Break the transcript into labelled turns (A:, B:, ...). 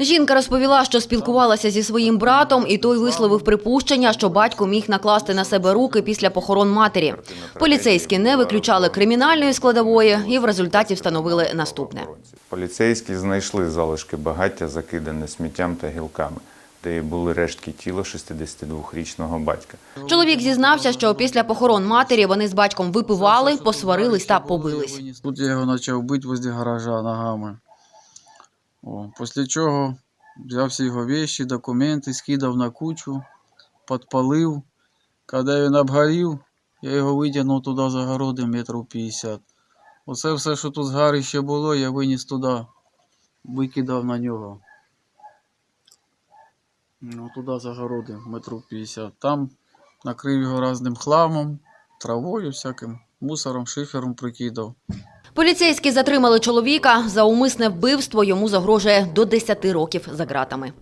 A: Жінка розповіла, що спілкувалася зі своїм братом, і той висловив припущення, що батько міг накласти на себе руки після похорон матері. Поліцейські не виключали кримінальної складової і в результаті встановили наступне.
B: Поліцейські знайшли залишки багаття, закидане сміттям та гілками, де були рештки тіла 62-річного батька.
A: Чоловік зізнався, що після похорон матері вони з батьком випивали, посварились та побились.
C: Тут я його почав бити возле гаража ногами. Після чого взяв всі його вещи, документи, скидав на кучу, підпалив. Коли він обгорів, я його витягнув туди за городи метрів 50. Оце все, що тут згарище було, я виніс туди, викидав на нього. Ну, туди за городи, метрів 50. Там накрив його різним хламом, травою, всяким мусором, шифером прикидав.
A: Поліцейські затримали чоловіка за умисне вбивство. Йому загрожує до 10 років за ґратами.